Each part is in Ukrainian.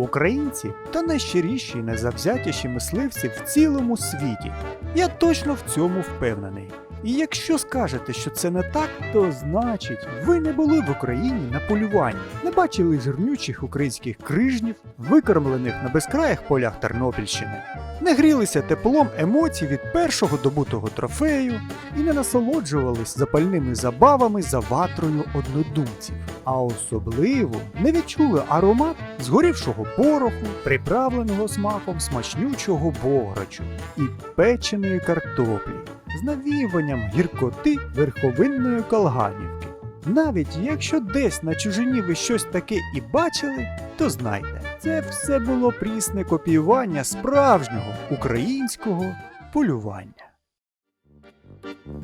Українці то найщиріші і найзавзятіші мисливці в цілому світі. Я точно в цьому впевнений. І якщо скажете, що це не так, то значить ви не були в Україні на полюванні, не бачили жирнючих українських крижнів, викормлених на безкраїх полях Тернопільщини, не грілися теплом емоцій від першого добутого трофею і не насолоджувались запальними забавами за ватрою однодумців, а особливо не відчули аромат згорівшого пороху, приправленого смаком смачнючого бограчу і печеної картоплі з навіюванням гіркоти верховинної колганівки. Навіть якщо десь на чужині ви щось таке і бачили, то знайте, це все було прісне копіювання справжнього українського полювання.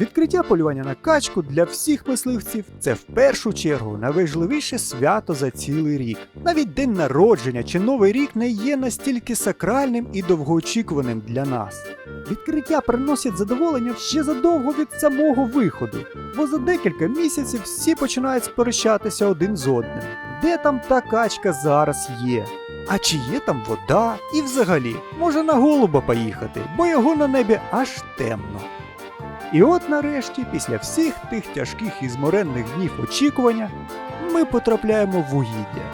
Відкриття полювання на качку для всіх мисливців це в першу чергу найважливіше свято за цілий рік. Навіть день народження чи новий рік не є настільки сакральним і довгоочікуваним для нас. Відкриття приносять задоволення ще задовго від самого виходу, бо за декілька місяців всі починають сперечатися один з одним. Де там та качка зараз є? А чи є там вода? І взагалі, може на голуба поїхати, бо його на небі аж темно. І от нарешті, після всіх тих тяжких і зморенних днів очікування, ми потрапляємо в угіддя.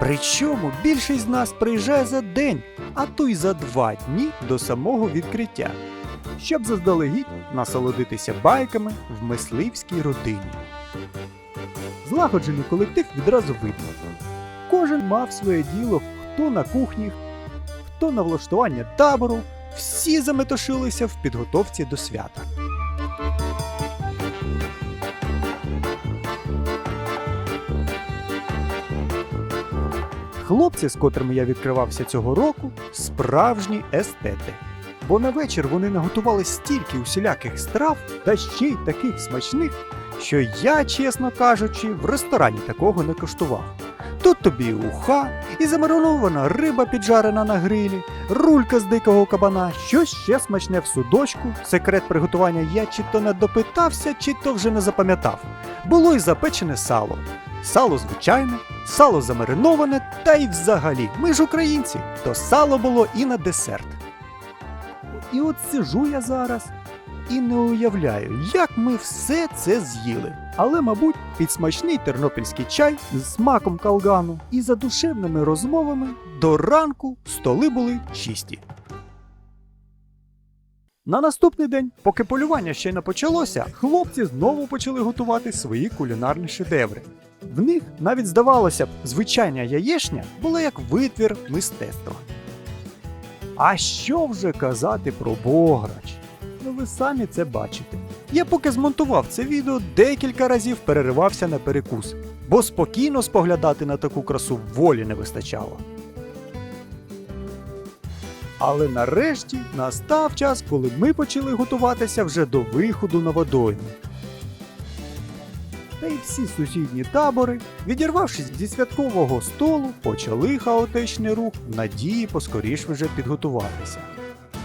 Причому більшість з нас приїжджає за день, а то й за два дні до самого відкриття, щоб заздалегідь насолодитися байками в мисливській родині. Злагоджений колектив відразу видно. Кожен мав своє діло, хто на кухні, хто на влаштування табору, всі заметушилися в підготовці до свята. Хлопці, з котрими я відкривався цього року, справжні естети. Бо на вечір вони наготували стільки усіляких страв та ще й таких смачних, що я, чесно кажучи, в ресторані такого не коштував. Тут тобі уха, і замаринована риба піджарена на грилі, рулька з дикого кабана, щось ще смачне в судочку. Секрет приготування я чи то не допитався, чи то вже не запам'ятав. Було й запечене сало. Сало звичайне, сало замариноване, та й взагалі, ми ж українці, то сало було і на десерт. І от сижу я зараз і не уявляю, як ми все це з'їли. Але, мабуть, під смачний тернопільський чай з смаком калгану і задушевними розмовами до ранку столи були чисті. На наступний день, поки полювання ще не почалося, хлопці знову почали готувати свої кулінарні шедеври. В них навіть здавалося б, звичайна яєшня була як витвір мистецтва. А що вже казати про бограч? Ну ви самі це бачите. Я поки змонтував це відео, декілька разів переривався на перекус, бо спокійно споглядати на таку красу волі не вистачало. Але нарешті настав час, коли ми почали готуватися вже до виходу на водойму. Та й всі сусідні табори, відірвавшись зі святкового столу, почали хаотичний рух в надії поскоріш вже підготуватися.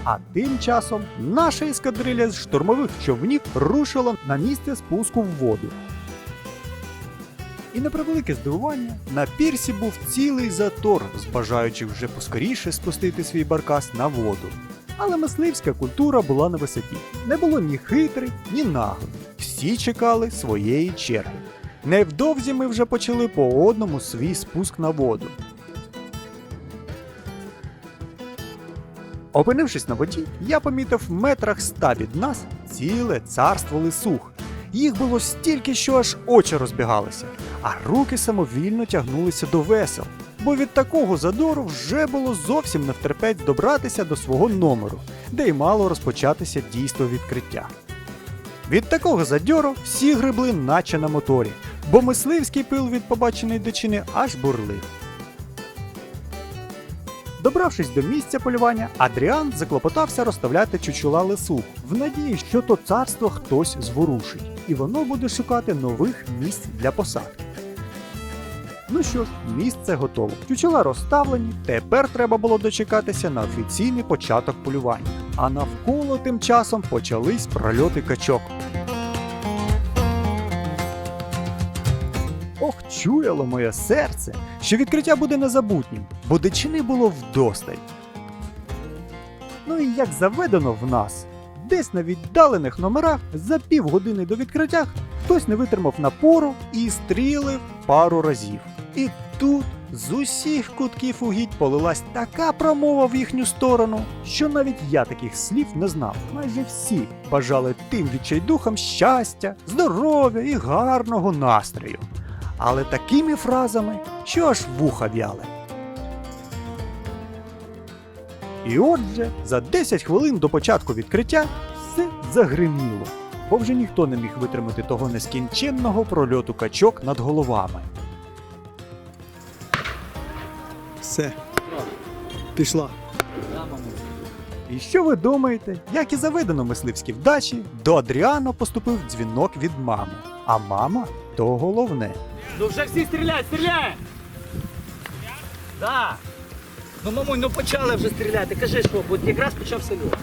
А тим часом наша ескадриля з штурмових човнів рушила на місце спуску в воду. І на превелике здивування на пірсі був цілий затор з бажаючих вже поскоріше спустити свій баркас на воду. Але мисливська культура була на висоті. Не було ні хитрих, ні наглих. Всі чекали своєї черги. Невдовзі ми вже почали по одному свій спуск на воду. Опинившись на воді, я помітив в метрах ста від нас ціле царство лисух. Їх було стільки, що аж очі розбігалися, а руки самовільно тягнулися до весел, бо від такого задору вже було зовсім не втерпець добратися до свого номеру, де й мало розпочатися дійство відкриття. Від такого задьору всі грибли наче на моторі, бо мисливський пил від побаченої дичини аж бурлив. Добравшись до місця полювання, Адріан заклопотався розставляти чучула лису, в надії, що то царство хтось зворушить, і воно буде шукати нових місць для посадки. Ну що ж, місце готово. Чучула розставлені, тепер треба було дочекатися на офіційний початок полювання. А навколо тим часом почались прольоти качок. Ох, чуяло моє серце, що відкриття буде незабутнім, бо дичини було вдосталь. Ну і як заведено в нас, десь на віддалених номерах за півгодини до відкриття хтось не витримав напору і стрілив пару разів. І тут з усіх кутків угідь полилась така промова в їхню сторону, що навіть я таких слів не знав. Майже всі бажали тим відчайдухам щастя, здоров'я і гарного настрою. Але такими фразами, що аж вуха в'яли. І отже, за 10 хвилин до початку відкриття все загриміло, бо вже ніхто не міг витримати того нескінченного прольоту качок над головами. Все. Пішла. І що ви думаєте, як і заведено мисливській вдачі, до Адріано поступив дзвінок від мами. А мама то головне. Ну вже всі стріляють, стріляє! Да. Ну, мамуль, ну почали вже стріляти. Кажи, що, бо якраз почався льот.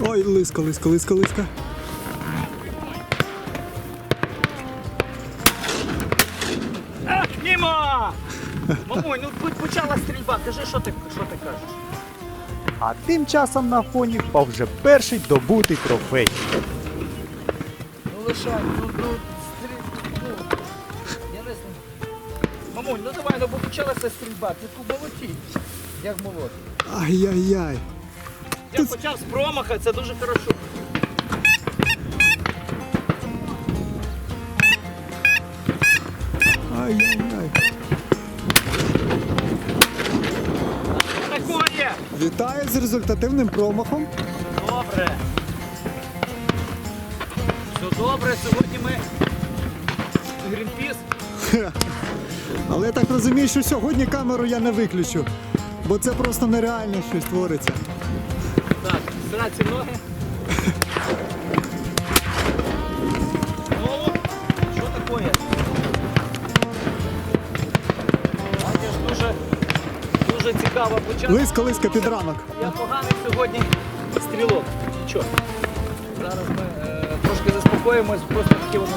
Ой, лиска, лиска, лиска, лиска. Мамуль, ну по- почала стрільба, кажи, що ти, що ти кажеш? А тим часом на фоні впав вже перший добутий трофей. Ну лишай, ну, ну, стріль, ну, я не знаю. Мамуль, ну давай, ну бо почалася стрільба, ти тут молоті. Як молоти. Ай-яй-яй. Я почав з промаха, це дуже хорошо. Ай-яй-яй. Вітаю з результативним промахом. Добре. Все добре, сьогодні ми Грінпіс. Але я так розумію, що сьогодні камеру я не виключу. Бо це просто нереально щось твориться. Так, сраці ноги. Дуже цікаво. Лиска, лиска під ранок. Я поганий сьогодні стрілок. Нічого. Зараз ми е, трошки заспокоїмось, просто такі воно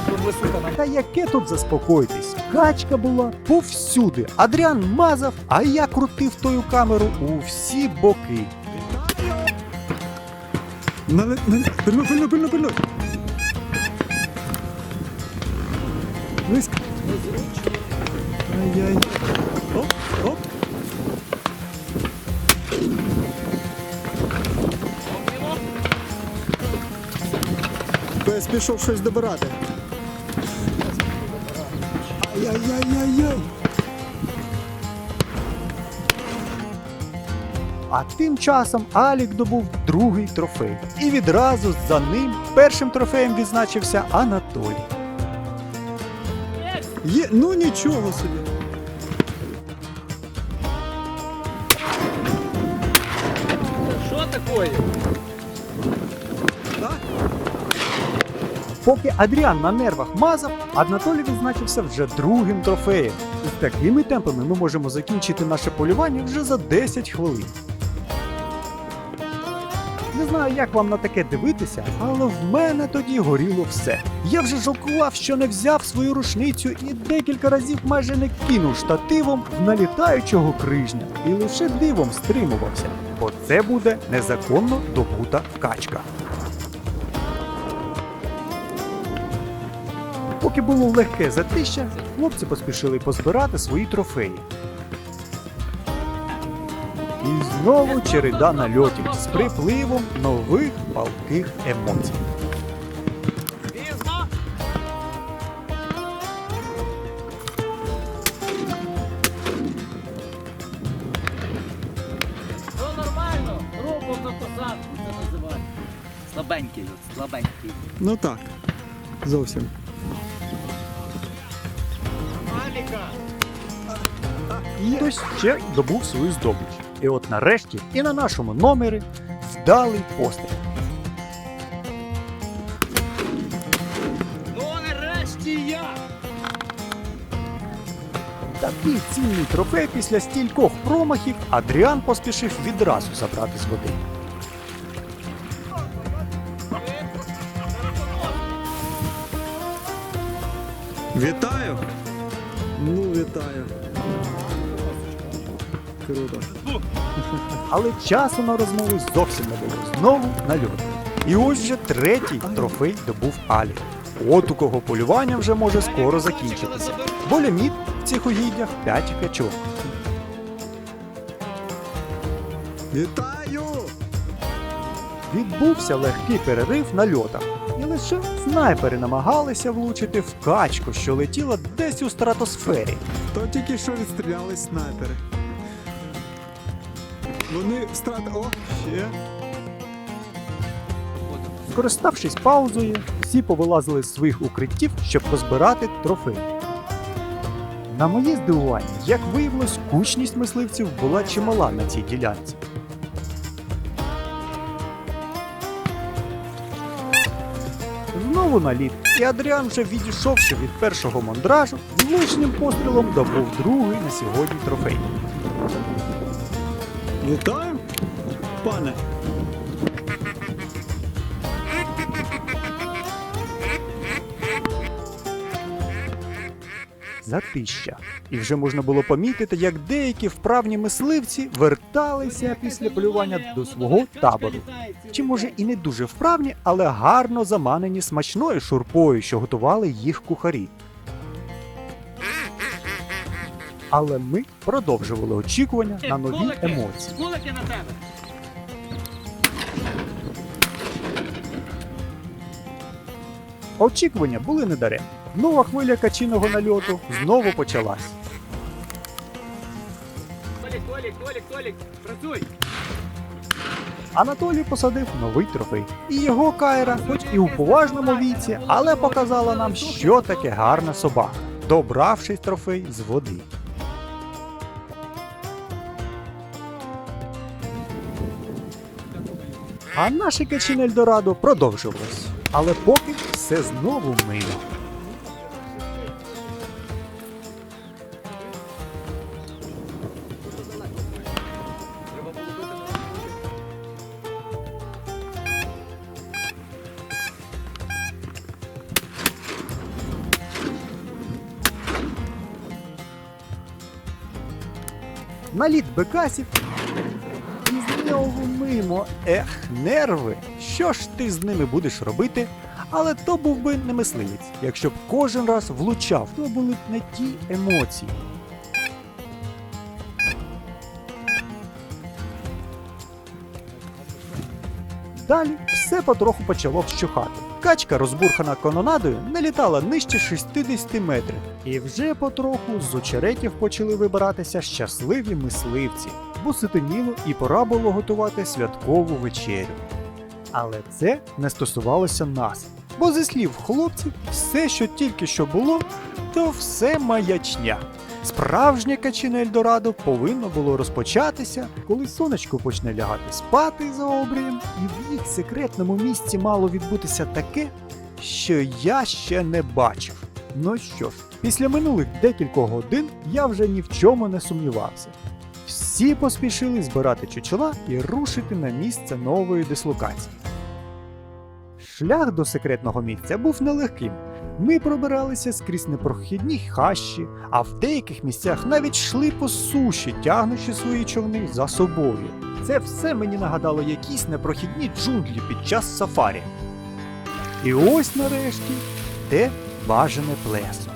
нам. Та яке тут заспокоїтись? Качка була повсюди. Адріан мазав, а я крутив тою камеру у всі боки. Нале... нале- Пильно, пильно, пильно, пильно. Лиска. Ай-яй. Пішов щось добирати. Ай-яй-яй-яй-яй. А тим часом Алік добув другий трофей. І відразу за ним першим трофеєм відзначився Анатолій. Є, ну нічого собі. Поки Адріан на нервах мазав, Анатолій відзначився вже другим трофеєм. З такими темпами ми можемо закінчити наше полювання вже за 10 хвилин. Не знаю, як вам на таке дивитися, але в мене тоді горіло все. Я вже жалкував, що не взяв свою рушницю і декілька разів майже не кинув штативом в налітаючого крижня. І лише дивом стримувався, бо це буде незаконно добута качка. Поки було легке затища, хлопці поспішили позбирати свої трофеї. І знову череда нальотів з припливом нових палких емоцій. Слабенький слабенький. Ну так. Зовсім. Хтось ще добув свою здобич. І от нарешті і на нашому номері вдалий постріл. Ну нарешті я. Такий цінний трофей після стількох промахів Адріан поспішив відразу забрати з води. Вітаю! Ну, вітаю. Круто. Але часу на розмову зовсім не було. Знову нальот. І ось вже третій трофей добув Алі. От у кого полювання вже може скоро закінчитися. Бо ліміт в цих угіддях 5 качок. Вітаю! Відбувся легкий перерив на льотах. І лише снайпери намагалися влучити в качку, що летіла десь у стратосфері. То тільки що відстрілялись снайпери. Вони страт. О, ще. Скориставшись паузою, всі повилазили з своїх укриттів, щоб позбирати трофей. На моє здивування, як виявилось, кучність мисливців була чимала на цій ділянці. Знову наліт, і Адріан, вже відійшовши від першого мондражу, влучним пострілом добув другий на сьогодні трофей. Вітаю, пане. Затища. І вже можна було помітити, як деякі вправні мисливці верталися після полювання до свого табору. Чи може і не дуже вправні, але гарно заманені смачною шурпою, що готували їх кухарі. Але ми продовжували очікування на нові емоції. Кулики на тебе. Очікування були недаремні. Нова хвиля качиного нальоту знову почалась. Толік, Толік, Толік, Толік, працюй. Анатолій посадив новий трофей. І його кайра, хоч і у поважному віці, але показала нам, що таке гарна собака, добравшись трофей з води. А наше качине Ельдорадо продовжилось. Але поки все знову мило. Наліт бекасів. Знову мимо. Ех, нерви. Що ж ти з ними будеш робити? Але то був би не мисливець, якщо б кожен раз влучав, то були б не ті емоції. Далі все потроху почало вщухати. Качка, розбурхана канонадою, не літала нижче 60 метрів. І вже потроху з очеретів почали вибиратися щасливі мисливці, бо ситиніло і пора було готувати святкову вечерю. Але це не стосувалося нас. Бо зі слів хлопців, все, що тільки що було, то все маячня. Справжнє качине Ельдорадо повинно було розпочатися, коли сонечко почне лягати спати за обрієм, і в їх секретному місці мало відбутися таке, що я ще не бачив. Ну що ж, після минулих декількох годин я вже ні в чому не сумнівався. Всі поспішили збирати чучела і рушити на місце нової дислокації. Шлях до секретного місця був нелегким. Ми пробиралися скрізь непрохідні хащі, а в деяких місцях навіть йшли по суші, тягнучи свої човни за собою. Це все мені нагадало якісь непрохідні джунглі під час сафарі. І ось нарешті те бажане плесо.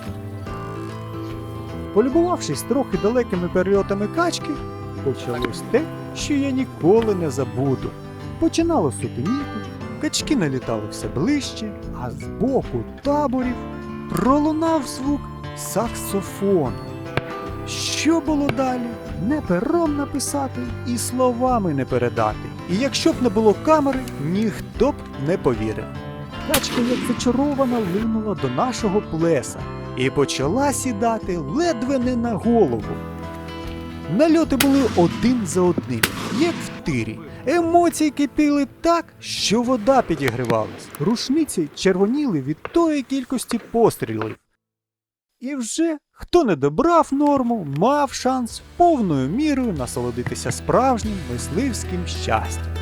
Полюбувавшись трохи далекими перельотами качки, почалось те, що я ніколи не забуду. Починало сутеніти, качки налітали все ближче, а з боку таборів пролунав звук саксофону. Що було далі? Не пером написати і словами не передати. І якщо б не було камери, ніхто б не повірив. Качка, як зачарована, линула до нашого плеса і почала сідати ледве не на голову. Нальоти були один за одним, як в тирі. Емоції кипіли так, що вода підігрівалась. Рушниці червоніли від тої кількості пострілів. І вже хто не добрав норму, мав шанс повною мірою насолодитися справжнім мисливським щастям.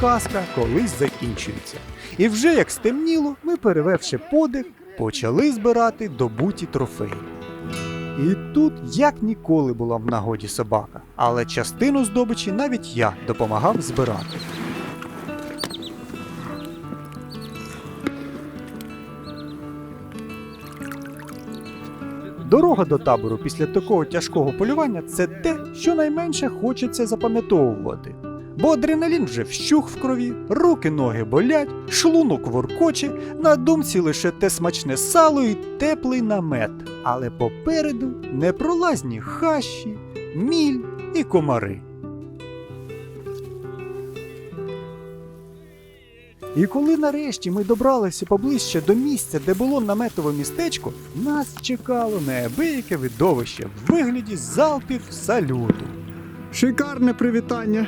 Казка колись закінчується. І вже як стемніло, ми, перевевши подих, почали збирати добуті трофеї. І тут як ніколи була в нагоді собака, але частину здобичі навіть я допомагав збирати. Дорога до табору після такого тяжкого полювання це те, що найменше хочеться запам'ятовувати. Бо адреналін вже вщух в крові, руки ноги болять, шлунок воркоче, на думці лише те смачне сало і теплий намет. Але попереду непролазні хащі, міль і комари. І коли нарешті ми добралися поближче до місця, де було наметове містечко, нас чекало неабияке видовище в вигляді залпів салюту. Шикарне привітання.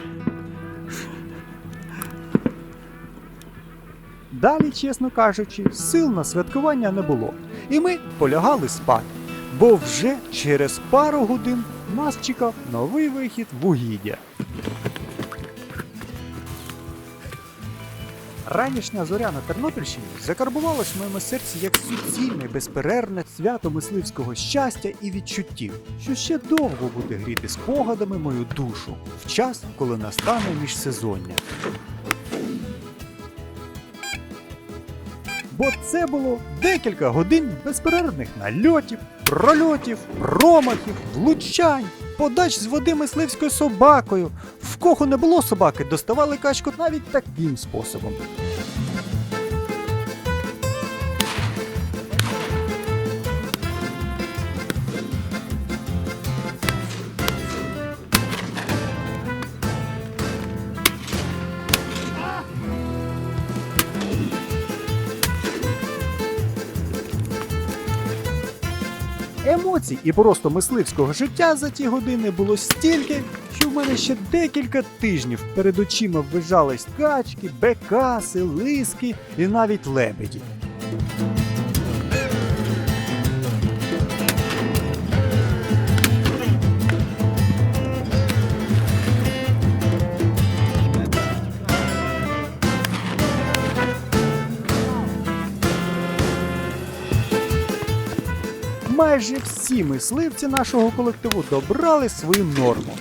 Далі, чесно кажучи, сил на святкування не було, і ми полягали спати, бо вже через пару годин нас чекав новий вихід в. Ранішня зоря на Тернопільщині закарбувалась в моєму серці як суцільне, безперервне свято мисливського щастя і відчуттів, що ще довго буде гріти спогадами мою душу в час, коли настане міжсезоння. Бо це було декілька годин безперервних нальотів, прольотів, промахів, влучань, подач з води мисливською собакою. В кого не було собаки, доставали качку навіть таким способом. Емоцій і просто мисливського життя за ті години було стільки, що в мене ще декілька тижнів перед очима ввижались качки, бекаси, лиски і навіть лебеді. Майже всі мисливці нашого колективу добрали свою норму.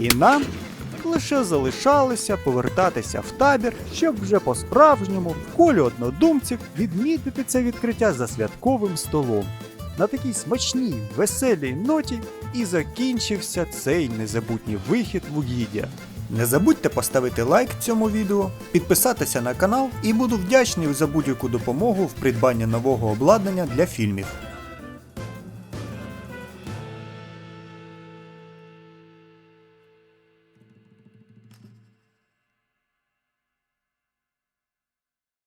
І нам лише залишалося повертатися в табір, щоб вже по-справжньому в колі однодумців відмітити це відкриття за святковим столом. На такій смачній, веселій ноті і закінчився цей незабутній вихід в угіддя. Не забудьте поставити лайк цьому відео, підписатися на канал і буду вдячний за будь-яку допомогу в придбанні нового обладнання для фільмів.